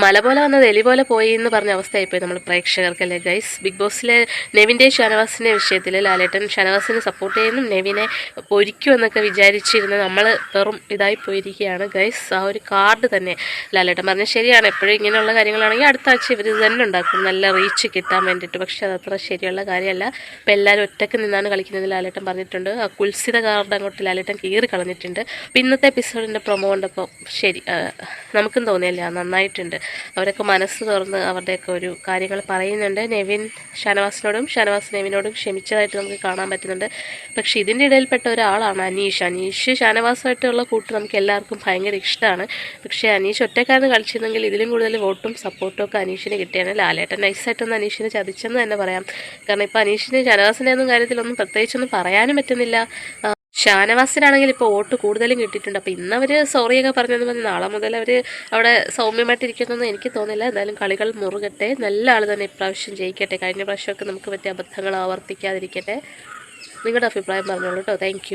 മല പോലെ വന്നത് എലി പോലെ പോയി എന്ന് പറഞ്ഞ അവസ്ഥയായിപ്പോയി നമ്മൾ പ്രേക്ഷകർക്കല്ലേ. ഗൈസ് ബിഗ് ബോസിലെ നെവിന്റെ ഷനവാസിന്റെ വിഷയത്തിൽ ലാലേട്ടൻ ഷനവാസിനെ സപ്പോർട്ട് ചെയ്യുന്നു. നെവിനെ പൊരിക്കുമെന്നൊക്കെ വിചാരിച്ചിരുന്ന നമ്മൾ വെറും ഇതായി പോയിരിക്കുകയാണ്. ഗൈസ് ആ ഒരു കാർഡ് തന്നെ ലാലേട്ടൻ പറഞ്ഞ ശരിയാണ്. എപ്പോഴും ഇങ്ങനെയുള്ള കാര്യങ്ങളാണെങ്കിൽ അടുത്ത ആഴ്ച ഇവർ ഇത് തന്നെ ഉണ്ടാക്കും. നല്ല റീച്ച് കിട്ടാൻ വേണ്ടിയിട്ട്. പക്ഷേ അതത്ര ശരിയുള്ള കാര്യമല്ല. ഇപ്പം എല്ലാവരും ഒറ്റയ്ക്ക് നിന്നാണ് കളിക്കുന്നത് ലാലേട്ടൻ പറഞ്ഞിട്ടുണ്ട്. ആ കുൽസിത കാർഡ് അങ്ങോട്ട് ലാലേട്ടൻ കീറി കളഞ്ഞിട്ടുണ്ട് അപ്പം ഇന്നത്തെ എപ്പിസോഡിന്റെ പ്രൊമോ കൊണ്ടപ്പോൾ ശരി നമുക്കും തോന്നിയല്ല? നന്നായിട്ടുണ്ട്. അവരൊക്കെ മനസ്സ് തുറന്ന് അവരുടെയൊക്കെ ഒരു കാര്യങ്ങൾ പറയുന്നുണ്ട്. നെവിൻ ഷാനവാസിനോടും ഷാനവാസ് നെവിനോടും ക്ഷമിച്ചതായിട്ട് നമുക്ക് കാണാൻ പറ്റുന്നുണ്ട്. പക്ഷേ ഇതിന്റെ ഇടയിൽപ്പെട്ട ഒരാളാണ് അനീഷ്. അനീഷ് ഷാനവാസുമായിട്ടുള്ള കൂട്ട് നമുക്ക് എല്ലാവർക്കും ഭയങ്കര ഇഷ്ടമാണ്. പക്ഷേ അനീഷ് ഒറ്റക്കാരന് കളിച്ചിരുന്നെങ്കിൽ ഇതിലും കൂടുതൽ വോട്ടും സപ്പോർട്ടും ഒക്കെ അനീഷിന് കിട്ടിയാണ്. ലാലേട്ടൻ നൈസായിട്ടൊന്ന് അനീഷിനെ ചതിച്ചെന്ന് തന്നെ പറയാം. കാരണം ഇപ്പോൾ അനീഷിന് ഷാനവാസിന്റെ ഒന്നും കാര്യത്തിലൊന്നും പ്രത്യേകിച്ചൊന്നും പറയാനും പറ്റുന്നില്ല. ഷാനവാസിനാണെങ്കിൽ ഇപ്പോൾ വോട്ട് കൂടുതലും കിട്ടിയിട്ടുണ്ട്. അപ്പോൾ ഇന്നവർ സോറിയൊക്കെ പറഞ്ഞത് മതി നാളെ മുതൽ അവർ അവിടെ സൗമ്യമായിട്ടിരിക്കുന്നതെന്ന് എനിക്ക് തോന്നില്ല. എന്തായാലും കളികൾ മുറുകട്ടെ. നല്ല ആൾ തന്നെ ഇപ്രാവശ്യം ജയിക്കട്ടെ. കഴിഞ്ഞ പ്രാവശ്യമൊക്കെ നമുക്ക് പറ്റിയ അബദ്ധങ്ങൾ ആവർത്തിക്കാതിരിക്കട്ടെ. നിങ്ങളുടെ അഭിപ്രായം പറഞ്ഞോളൂ കേട്ടോ താങ്ക്